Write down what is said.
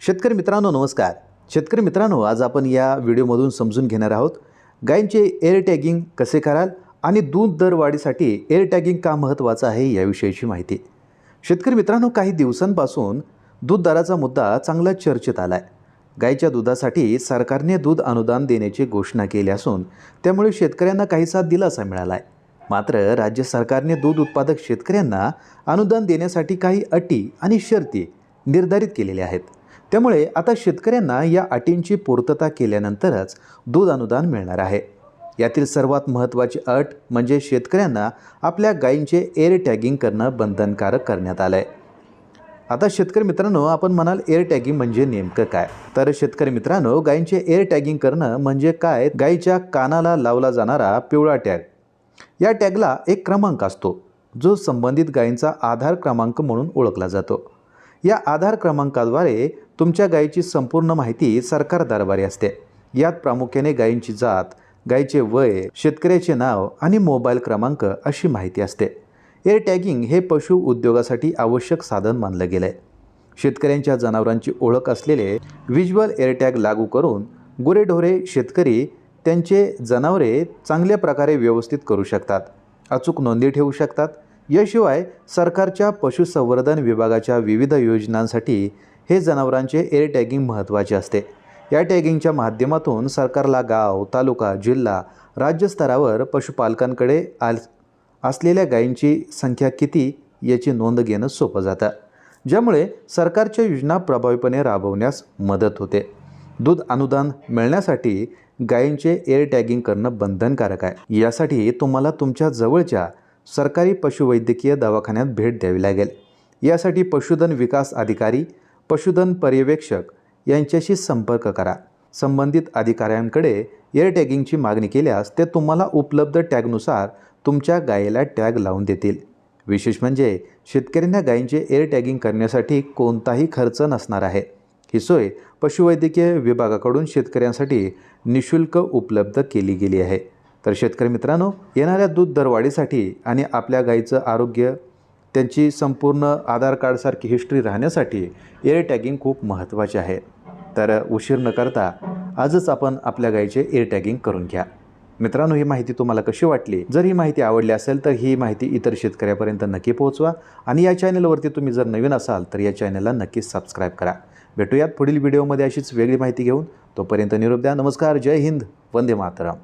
शेतकरी मित्रांनो नमस्कार. शेतकरी मित्रांनो आज आपण या व्हिडिओमधून समजून घेणार आहोत गायींचे एअर टॅगिंग कसे कराल आणि दूध दरवाढीसाठी एअर टॅगिंग का महत्त्वाचं आहे याविषयीची माहिती. शेतकरी मित्रांनो काही दिवसांपासून दूध दराचा मुद्दा चांगला चर्चेत आला आहे गायीच्या दुधासाठी सरकारने दूध अनुदान देण्याची घोषणा केली असून त्यामुळे शेतकऱ्यांना काहीसा दिलासा मिळाला आहे मात्र राज्य सरकारने दूध उत्पादक शेतकऱ्यांना अनुदान देण्यासाठी काही अटी आणि शर्ती निर्धारित केलेल्या आहेत. त्यामुळे आता शेतकऱ्यांना या अटींची पूर्तता केल्यानंतरच दूध अनुदान मिळणार आहे. यातील सर्वात महत्त्वाची अट म्हणजे शेतकऱ्यांना आपल्या गायींचे एअर टॅगिंग करणं बंधनकारक करण्यात आलं आहे आता शेतकरी मित्रांनो आपण म्हणाल एअर टॅगिंग म्हणजे नेमकं काय? तर शेतकरी मित्रांनो गायींचे एअर टॅगिंग करणं म्हणजे काय? गायीच्या कानाला लावला जाणारा पिवळा टॅग या टॅगला एक क्रमांक असतो जो संबंधित गायींचा आधार क्रमांक म्हणून ओळखला जातो. या आधार क्रमांकाद्वारे तुमच्या गायीची संपूर्ण माहिती सरकार दरबारी असते. यात प्रामुख्याने गायींची जात गायीचे वय शेतकऱ्याचे नाव आणि मोबाईल क्रमांक अशी माहिती असते. एअर टॅगिंग हे पशु उद्योगासाठी आवश्यक साधन मानलं गेलं आहे शेतकऱ्यांच्या जनावरांची ओळख असलेले व्हिज्युअल एअरटॅग लागू करून गुरेढोरे शेतकरी त्यांचे जनावरे चांगल्या प्रकारे व्यवस्थित करू शकतात. अचूक नोंदी ठेवू शकतात. याशिवाय सरकारच्या पशुसंवर्धन विभागाच्या विविध योजनांसाठी हे जनावरांचे एअर टॅगिंग महत्त्वाचे असते. या टॅगिंगच्या माध्यमातून सरकारला गाव तालुका जिल्हा राज्यस्तरावर पशुपालकांकडे आल असलेल्या गायींची संख्या किती याची नोंद घेणं सोपं जातं. ज्यामुळे सरकारच्या योजना प्रभावीपणे राबवण्यास मदत होते. दूध अनुदान मिळण्यासाठी गायींचे एअर टॅगिंग करणं बंधनकारक आहे. यासाठी तुम्हाला तुमच्या जवळच्या सरकारी पशुवैद्यकीय दवाखान्यात भेट द्यावी लागेल. यासाठी पशुधन विकास अधिकारी पशुधन पर्यवेक्षक यांच्याशी संपर्क करा. संबंधित अधिकाऱ्यांकडे एअर टॅगिंगची मागणी केल्यास ते तुम्हाला उपलब्ध टॅगनुसार तुमच्या गायीला टॅग लावून देतील. विशेष म्हणजे शेतकऱ्यांना गायींचे एअर टॅगिंग करण्यासाठी कोणताही खर्च नसणार आहे. ही सोय पशुवैद्यकीय विभागाकडून शेतकऱ्यांसाठी निशुल्क उपलब्ध केली गेली आहे. तर शेतकरी मित्रांनो येणाऱ्या दूध दरवाढीसाठी आणि आपल्या गायीचं आरोग्य त्यांची संपूर्ण आधार कार्डसारखी हिस्ट्री राहण्यासाठी एअर टॅगिंग खूप महत्त्वाचे आहे. तर उशीर न करता आजच आपण आपल्या गायीचे एअर टॅगिंग करून घ्या. मित्रांनो ही माहिती तुम्हाला कशी वाटली? जर ही माहिती आवडली असेल तर ही माहिती इतर शेतकऱ्यापर्यंत नक्की पोहोचवा आणि या चॅनलवरती तुम्ही जर नवीन असाल तर या चॅनलला नक्कीच सबस्क्राईब करा. भेटूयात पुढील व्हिडिओमध्ये अशीच वेगळी माहिती घेऊन. तोपर्यंत निरोप द्या. नमस्कार. जय हिंद. वंदे मातरम.